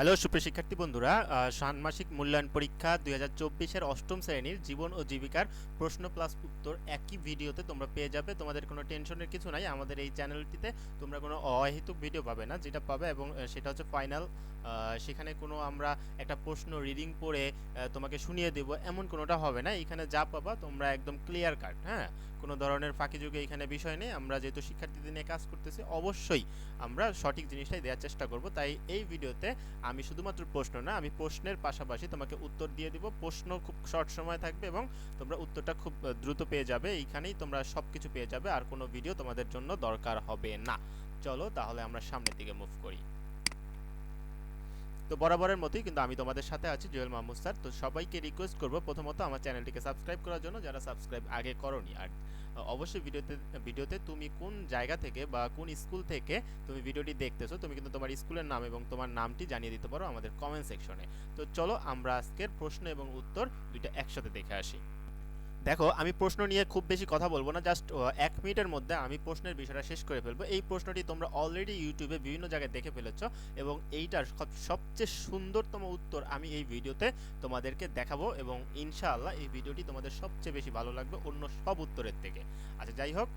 Hello, সুপ্রিয় শিক্ষার্থী বন্ধুরা ষান্মাসিক মূল্যায়ন পরীক্ষা দুই হাজার চব্বিশের অষ্টম শ্রেণির জীবন ও জীবিকার প্রশ্ন প্লাস উত্তর একই ভিডিওতে তোমরা পেয়ে যাবে। তোমাদের কোনো টেনশনের কিছু নাই, আমাদের এই চ্যানেলটিতে তোমরা কোনো অহেতুক ভিডিও পাবে না, যেটা পাবে এবং সেটা হচ্ছে ফাইনাল সেখানে কোনো আমরা একটা প্রশ্ন রিডিং পড়ে তোমাকে শুনিয়ে দেব, এমন কোনোটা হবে না। এখানে যা পাবা, তোমরা একদম ক্লিয়ার কাট হ্যাঁ? কোনো ধরনের ফাঁকি যুগে এখানে বিষয় নেই। আমরা যেহেতু শিক্ষার্থীদের নিয়ে কাজ করতেছি, অবশ্যই আমরা সঠিক জিনিসটাই দেওয়ার চেষ্টা করব। তাই এই ভিডিওতে আমি শুধুমাত্র প্রশ্ন না, আমি প্রশ্নের পাশাপাশি তোমাকে উত্তর দিয়ে দিব। প্রশ্ন খুব শর্ট সময় থাকবে এবং তোমরা উত্তরটা খুব দ্রুত পেয়ে যাবে। এইখানেই তোমরা সব কিছু পেয়ে যাবে। আর কোনো ভিডিও তোমাদের জন্য দরকার হবে না। চলো তাহলে আমরা সামনের দিকে মুভ করি। তো বরাবরের মতোই কিন্তু আমি তোমাদের সাথে আছি, জুয়েল মাহমুদ স্যার। তো সবাইকে রিকোয়েস্ট করব প্রথমত আমার চ্যানেলটিকে সাবস্ক্রাইব করার জন্য, যারা সাবস্ক্রাইব আগে করনি। আর অবশ্যই ভিডিওতে ভিডিওতে তুমি কোন জায়গা থেকে বা কোন স্কুল থেকে তুমি ভিডিওটি দেখতেছো, তুমি কিন্তু তোমার স্কুলের নাম এবং তোমার নামটি জানিয়ে দিতে পারো আমাদের কমেন্ট সেকশনে তো চলো আমরা আজকের প্রশ্ন এবং উত্তর দুইটা একসাথে দেখে আসি। দেখো, আমি প্রশ্ন নিয়ে খুব বেশি কথা বলব না জাস্ট এক মিনিটের মধ্যে আমি প্রশ্নের বিষয়টা শেষ করে ফেলব। এই প্রশ্নটি তোমরা অলরেডি ইউটিউবে বিভিন্ন জায়গায় দেখে ফেলেছ এবং এইটার সব- সবচেয়ে সুন্দরতম উত্তর আমি এই ভিডিওতে তোমাদেরকে দেখাবো এবং ইনশাআল্লাহ এই ভিডিওটি তোমাদের সবচেয়ে বেশি ভালো লাগবে অন্য সব উত্তরের থেকে। আচ্ছা যাই হোক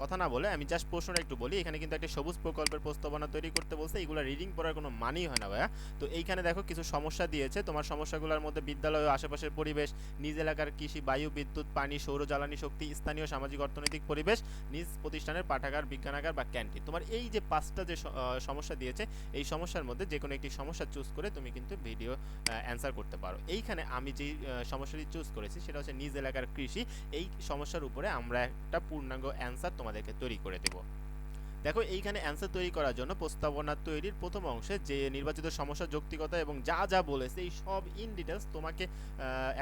কথা না বলে আমি জাস্ট প্রশ্নটা একটু বলি। এখানে কিন্তু একটা সবুজ প্রকল্পের প্রস্তাবনা তৈরি করতে বলছে। এগুলো রিডিং পড়ার কোনো মানেই হয় না ভাইয়া। তো এইখানে দেখো কিছু সমস্যা দিয়েছে। তোমার সমস্যাগুলোর মধ্যে বিদ্যালয় ও আশেপাশের পরিবেশ, নিজ এলাকার কৃষি, বায়ু, বিদ্যুৎ, পানি, সৌর, জ্বালানি শক্তি, স্থানীয় সামাজিক অর্থনৈতিক পরিবেশ, নিজ প্রতিষ্ঠানের পাঠাগার, বিজ্ঞানাগার বা ক্যান্টিন। তোমার এই যে পাঁচটা যে সমস্যা দিয়েছে, এই সমস্যার মধ্যে যে কোনো একটি সমস্যা চুজ করে তুমি কিন্তু ভিডিও অ্যান্সার করতে পারো। এইখানে আমি যেই সমস্যাটি চুজ করেছি, সেটা হচ্ছে নিজ এলাকার কৃষি। এই সমস্যার উপরে আমরা একটা পূর্ণাঙ্গ অ্যান্সার তোমাদেরকে তৈরি করে দেবো দেখো, এইখানে অ্যান্সার তৈরি করার জন্য প্রস্তাবনা তৈরির প্রথম অংশে যে নির্বাচিত সমস্যা, যৌক্তিকতা এবং যা যা বলেছে, এই সব ইন ডিটেলস তোমাকে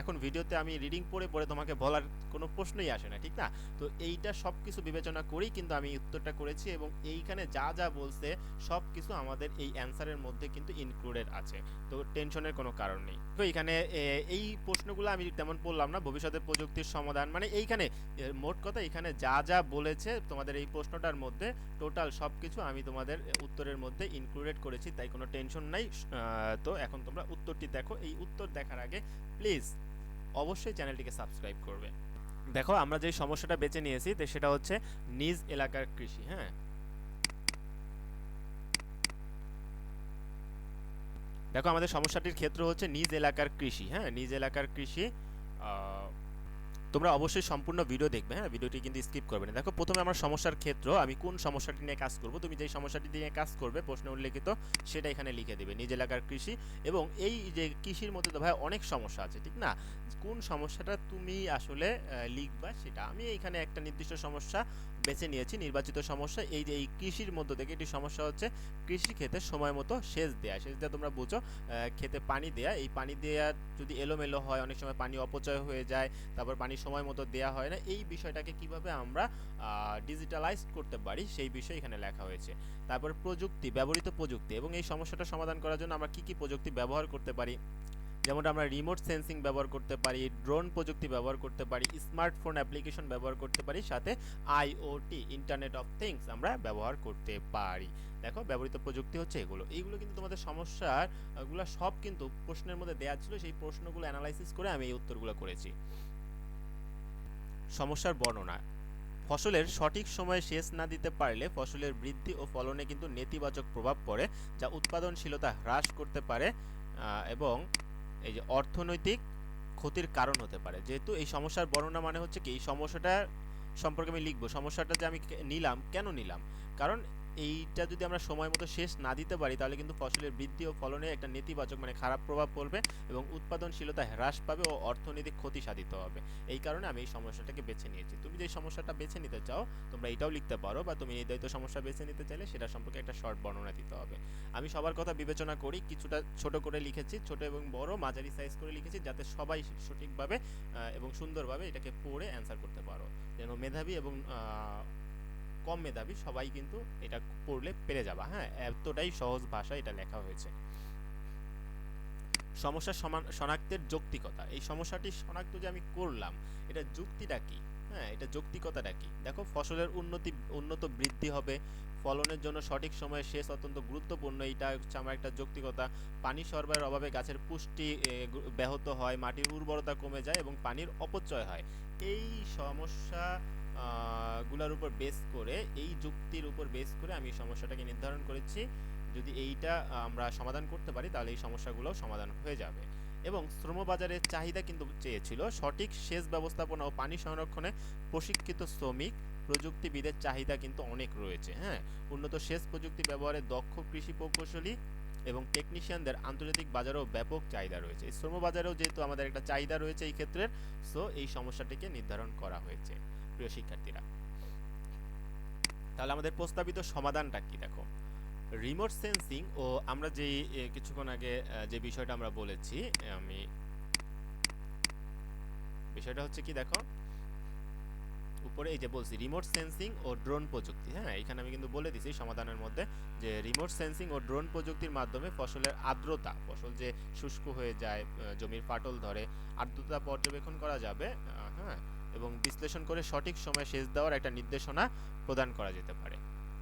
এখন ভিডিওতে আমি রিডিং পড়ে পড়ে তোমাকে বলার কোনো প্রশ্নই আসে না, ঠিক না? তো এইটা সব কিছু বিবেচনা করেই কিন্তু আমি উত্তরটা করেছি এবং এইখানে যা যা বলছে সব কিছু আমাদের এই অ্যান্সারের মধ্যে কিন্তু ইনক্লুডেড আছে। তো টেনশনের কোনো কারণ নেই। তো এইখানে এই প্রশ্নগুলো আমি তেমন পড়লাম না ভবিষ্যতের প্রযুক্তির সমাধান মানে এইখানে মোট কথা এখানে যা যা বলেছে, তোমাদের এই প্রশ্নটার মধ্যে টোটাল সব কিছু আমি তোমাদের উত্তরের মধ্যে ইনক্লুডেড করেছি, তাই কোনো টেনশন নাই। তো এখন তোমরা উত্তরটি দেখো। এই উত্তর দেখার আগে প্লিজ অবশ্যই চ্যানেলটিকে সাবস্ক্রাইব করবে। দেখো, আমরা যে সমস্যাটা বেছে নিয়েছি সেটা হচ্ছে নিজ এলাকার কৃষি হ্যাঁ? দেখো, আমাদের সমস্যাটির ক্ষেত্র হচ্ছে নিজ এলাকার কৃষি হ্যাঁ? নিজ এলাকার কৃষি তোমরা অবশ্যই সম্পূর্ণ ভিডিও দেখবে হ্যাঁ? ভিডিওটি কিন্তু স্কিপ করবে না। দেখো, প্রথমে আমার সমস্যার ক্ষেত্র, আমি কোন সমস্যাটি নিয়ে কাজ করব? তুমি যেই সমস্যাটি নিয়ে কাজ করবে, প্রশ্নে উল্লেখিত, সেটা এখানে লিখে দেবে, নিজ এলাকার কৃষি এবং এই যে কৃষির মধ্যে তো ভাই অনেক সমস্যা আছে, ঠিক না? কোন সমস্যাটা তুমি আসলে লিখবা সেটা আমি এখানে একটা নির্দিষ্ট সমস্যা বেছে নিয়েছি, নির্বাচিত সমস্যা। এই যে এই কৃষির মধ্য থেকে একটি সমস্যা হচ্ছে কৃষি ক্ষেতে সময় মতো সেচ দেয়া। সেচ দেওয়া তোমরা বুঝো ক্ষেতে পানি দেয়া। এই পানি দেয়া যদি এলোমেলো হয়, অনেক সময় পানি অপচয় হয়ে যায়, তারপর পানি সময় মতো দেয়া হয় না। এই বিষয়টাকে কীভাবে আমরা ডিজিটালাইজ করতে পারি সেই বিষয় এখানে লেখা হয়েছে। তারপর প্রযুক্তি, ব্যবহৃত প্রযুক্তি এবং এই সমস্যাটা সমাধান করার জন্য আমরা কি কি প্রযুক্তি ব্যবহার করতে পারি? যেমন আমরা রিমোট সেন্সিং ব্যবহার করতে পারি ড্রোন প্রযুক্তি ব্যবহার করতে পারি স্মার্টফোন অ্যাপ্লিকেশন ব্যবহার করতে পারি, সাথে আইওটি ইন্টারনেট অফ থিংস আমরা ব্যবহার করতে পারি। দেখো, ব্যবহৃত প্রযুক্তি হচ্ছে এগুলো। এইগুলো কিন্তু তোমাদের সমস্যার এগুলো সব কিন্তু প্রশ্নের মধ্যে দেওয়া ছিল। সেই প্রশ্নগুলো অ্যানালাইসিস করে আমি এই উত্তরগুলো করেছি। সমস্যার বর্ণনা। ফসলের সঠিক সময়ে সেচ না দিতে পারলে ফসলের বৃদ্ধি ও ফলনে কিন্তু নেতিবাচক প্রভাব পড়ে, যা উৎপাদনশীলতা হ্রাস করতে পারে এবং এই যে অর্থনৈতিক ক্ষতির কারণ হতে পারে। যেহেতু এই সমস্যার বর্ণনা মানে হচ্ছে কি, এই সমস্যাটা সম্পর্কে আমি লিখব, সমস্যাটা যে আমি নিলাম, কেন নিলাম? কারণ এইটা যদি আমরা সময় মতো শেষ না দিতে পারি, তাহলে কিন্তু ফসলের বৃদ্ধি ও ফলনে একটা নেতিবাচক মানে খারাপ প্রভাব পড়বে এবং উৎপাদনশীলতা হ্রাস পাবে ও অর্থনৈতিক ক্ষতি সাধিত হবে। এই কারণে আমি এই সমস্যাটাকে বেছে নিয়েছি। তুমি যে সমস্যাটা বেছে নিতে চাও, তোমরা এটাও লিখতে পারো বা তুমি নির্ধারিত সমস্যা বেছে নিতে চাইলে সেটা সম্পর্কে একটা শর্ট বর্ণনা দিতে হবে। আমি সবার কথা বিবেচনা করি, কিছুটা ছোট করে লিখেছি, ছোট এবং বড়, মাঝারি সাইজ করে লিখেছি যাতে সবাই সঠিকভাবে এবং সুন্দরভাবে এটাকে পড়ে অ্যান্সার করতে পারো। যেন মেধাবী এবং কম মেধাবী, সবাই কিন্তু এটা পড়লে পেরে যাবা। হ্যাঁ এতটাই সহজ ভাষায় এটা লেখা হয়েছে। সমস্যা শনাক্তের যৌক্তিকতা। এই সমস্যাটি শনাক্ত যে আমি করলাম, এটা যুক্তিটা কি? হ্যাঁ এটা যৌক্তিকতাটা কি? দেখো, ফসলের উন্নতি, উন্নত বৃদ্ধি হবে, ফলনের জন্য সঠিক সময়ে সেচ অত্যন্ত গুরুত্বপূর্ণ। এটা হচ্ছে আমার একটা যৌক্তিকতা। পানি সরবরাহের অভাবে গাছের পুষ্টি ব্যাহত হয়, মাটির উর্বরতা কমে যায় এবং পানির অপচয় হয়। এই সমস্যা গুলার উপর বেস করে, এই যুক্তির উপর বেস করে আমি সমস্যাটাকে নির্ধারণ করেছি। যদি এইটা আমরা সমাধান করতে পারি, তাহলে এই সমস্যাগুলোও সমাধান হয়ে যাবে। এবং শ্রমবাজারের চাহিদা কিন্তু চেয়েছিল। সঠিক সেচ ব্যবস্থাপনা ও পানি সংরক্ষণে প্রশিক্ষিত শ্রমিক, প্রযুক্তিবিদের চাহিদা কিন্তু অনেক রয়েছে হ্যাঁ? উন্নত সেচ প্রযুক্তি ব্যবহারে দক্ষ কৃষি প্রকৌশলী এবং টেকনিশিয়ানদের আন্তর্জাতিক বাজারেও ব্যাপক চাহিদা রয়েছে। এই শ্রমবাজারেও যেহেতু আমাদের একটা চাহিদা রয়েছে এই ক্ষেত্রে সো এই সমস্যাটিকে নির্ধারণ করা হয়েছে। প্রিয় শিক্ষার্থীরা। তাহলে আমাদের প্রস্তাবিত সমাধানটা কি দেখো? রিমোট সেন্সিং ও আমরা যে কিছুক্ষণ আগে যে বিষয়টা আমরা বলেছি, আমি বিষয়টা হচ্ছে কি দেখো? উপরে এই যে বলছি রিমোট সেন্সিং ও ড্রোন প্রযুক্তি হ্যাঁ? এখানে আমি কিন্তু বলে দিছি সমাধানের মধ্যে যে রিমোট সেন্সিং ও ড্রোন প্রযুক্তির মাধ্যমে ফসলের আর্দ্রতা, ফসল যে শুষ্ক হয়ে যায় জমির ফাটল ধরে, আর্দ্রতা পর্যবেক্ষণ করা যাবে হ্যাঁ? এবং বিশ্লেষণ করে সঠিক সময়ে সেচ দেওয়ার একটা নির্দেশনা প্রদান করা যেতে পারে।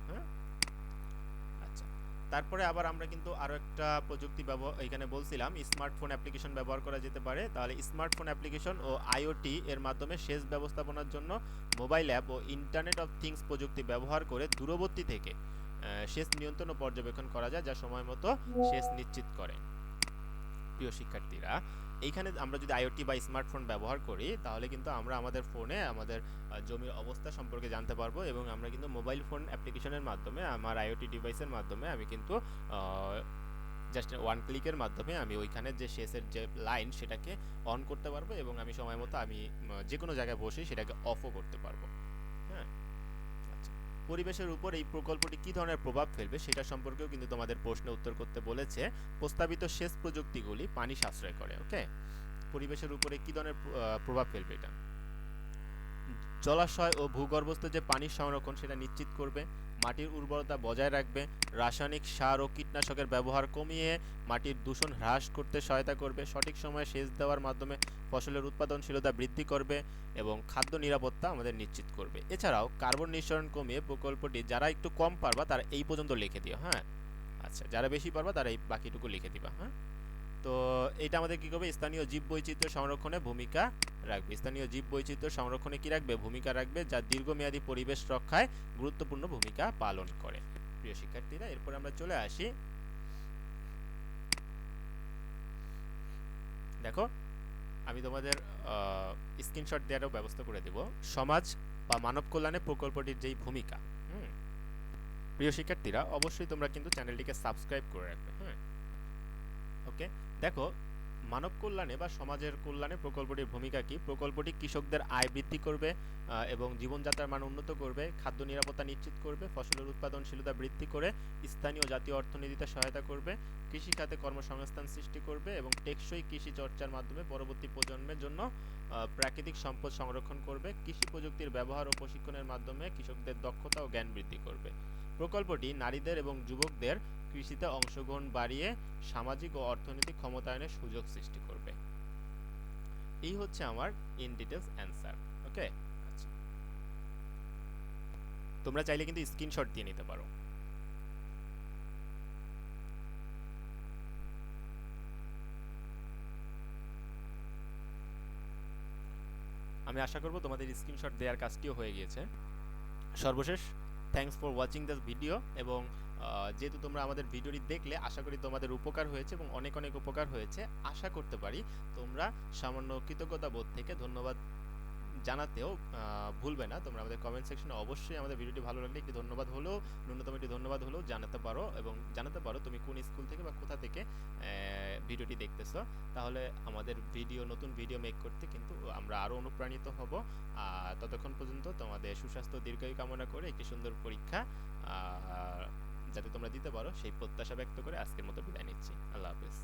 হ্যাঁ? আচ্ছা। তারপরে আবার আমরা কিন্তু আরও একটা প্রযুক্তি ব্যবহার, এখানে বলছিলাম স্মার্টফোন অ্যাপ্লিকেশন ব্যবহার করা যেতে পারে। তাহলে স্মার্টফোন অ্যাপ্লিকেশন ও আইওটি এর মাধ্যমে সেচ ব্যবস্থাপনার জন্য মোবাইল অ্যাপ ও ইন্টারনেট অফ থিংস প্রযুক্তি ব্যবহার করে দূরবর্তী থেকে সেচ নিয়ন্ত্রণ ও পর্যবেক্ষণ করা যায় যা সময় মতো সেচ নিশ্চিত করে। প্রিয় শিক্ষার্থীরা, এইখানে আমরা যদি আইওটি বা স্মার্টফোন ব্যবহার করি, তাহলে কিন্তু আমরা আমাদের ফোনে আমাদের জমির অবস্থা সম্পর্কে জানতে পারব এবং আমরা কিন্তু মোবাইল ফোন অ্যাপ্লিকেশনের মাধ্যমে, আমার আইওটি ডিভাইসের মাধ্যমে আমি কিন্তু জাস্ট ওয়ান ক্লিকের মাধ্যমে আমি ওইখানে যে শেষের যে লাইন সেটাকে অন করতে পারব এবং আমি সময় মতো আমি যে কোনো জায়গায় বসে সেটাকে অফও করতে পারব। হ্যাঁ? পরিবেশের উপর এই প্রকল্পটি কী ধরনের প্রভাব ফেলবে সেটা সম্পর্কেও কিন্তু তোমাদের প্রশ্নে উত্তর করতে বলেছে। প্রস্তাবিত সেচ প্রযুক্তিগুলি পানি সাশ্রয় করে, ওকে? পরিবেশের উপরে কি ধরনের প্রভাব ফেলবে এটা? জলাশয় ও ভূগর্ভস্থ যে পানির সংরক্ষণ সেটা নিশ্চিত করবে মাটির উর্বরতা বজায় রাখবে, রাসায়নিক সার ও কীটনাশকের ব্যবহার কমিয়ে মাটির দূষণ হ্রাস করতে সহায়তা করবে, সঠিক সময়ে সেচ দেওয়ার মাধ্যমে ফসলের উৎপাদনশীলতা বৃদ্ধি করবে এবং খাদ্য নিরাপত্তা আমাদের নিশ্চিত করবে। এছাড়াও কার্বন নিঃসরণ কমিয়ে প্রকল্পটি যারা একটু কম পারবা তারা এই পর্যন্ত লিখে দিও হ্যাঁ? আচ্ছা যারা বেশি পারবা তারা এই বাকিটুকু লিখে দিবা হ্যাঁ? তো এটা আমাদের কী করবে? স্থানীয় জীব বৈচিত্র্য সংরক্ষণে ভূমিকা রাখবে। স্থানীয় জীব বৈচিত্র্য সংরক্ষণে কি রাখবে? ভূমিকা রাখবে যা দীর্ঘমেয়াদী পরিবেশ রক্ষায় গুরুত্বপূর্ণ ভূমিকা পালন করে। প্রিয় শিক্ষার্থীরা, এরপর আমরা চলে আসি। দেখো, আমি তোমাদের স্ক্রিনশট দেওয়ারও ব্যবস্থা করে দেব। সমাজ বা মানব কল্যাণে প্রকল্পটির যেই ভূমিকা, হুম? প্রিয় শিক্ষার্থীরা, অবশ্যই তোমরা কিন্তু চ্যানেলটিকে সাবস্ক্রাইব করে রাখবে হ্যাঁ ওকে? দেখো মানব কল্যাণে বা সমাজের কল্যাণে প্রকল্পটির ভূমিকা কি? প্রকল্পটি কৃষকদের আয় বৃদ্ধি করবে এবং জীবনযাত্রার মান উন্নত করবে, খাদ্য নিরাপত্তা নিশ্চিত করবে, ফসলের উৎপাদনশীলতা বৃদ্ধি করে স্থানীয় জাতীয় অর্থনীতিতে সহায়তা করবে কৃষি খাতে কর্মসংস্থান সৃষ্টি করবে, এবং টেকসই কৃষি চর্চার মাধ্যমে পরবর্তী প্রজন্মের জন্য প্রাকৃতিক সম্পদ সংরক্ষণ করবে, কৃষি প্রযুক্তির ব্যবহার ও প্রশিক্ষণের মাধ্যমে কৃষকদের দক্ষতা ও জ্ঞান বৃদ্ধি করবে। প্রকল্পটি নারীদের এবং যুবকদের কৃষিতে অংশগ্রহণ বাড়িয়ে সামাজিক ও অর্থনৈতিক ক্ষমতায়নের সুযোগ সৃষ্টি করবে। এই হচ্ছে আমার ইন ডিটেলস অ্যান্সার ওকে তোমরা চাইলে কিন্তু স্ক্রিনশট দিয়ে নিতে পারো। আমি আশা করব তোমাদের স্ক্রিনশট দেওয়ার কাজটিও হয়ে গিয়েছে। সর্বশেষ thanks for watching this video এবং যেহেতু তোমরা আমাদের ভিডিওটি দেখলে, আশা করি তোমাদের উপকার হয়েছে এবং অনেক অনেক উপকার হয়েছে। আশা করতে পারি তোমরা সামান্য কৃতজ্ঞতা বোধ থেকে ধন্যবাদ জানাতেও ভুলবে না। তোমরা আমাদের কমেন্ট সেকশনে অবশ্যই আমাদের ভিডিওটি ভালো লাগলে একটি ধন্যবাদ হলেও, ন্যূনতম একটি ধন্যবাদ হলেও জানাতে পারো এবং জানাতে পারো তুমি কোন স্কুল থেকে বা কোথা থেকে ভিডিওটি দেখতেছো। তাহলে আমাদের ভিডিও নতুন ভিডিও মেক করতে কিন্তু আমরা আরও অনুপ্রাণিত হব। ততক্ষণ পর্যন্ত তোমাদের সুস্বাস্থ্য, দীর্ঘায়ু কামনা করে একটি সুন্দর পরীক্ষা যাতে তোমরা দিতে পারো সেই প্রত্যাশা ব্যক্ত করে আজকের মতো বিদায় নিচ্ছি। আল্লাহ হাফেজ।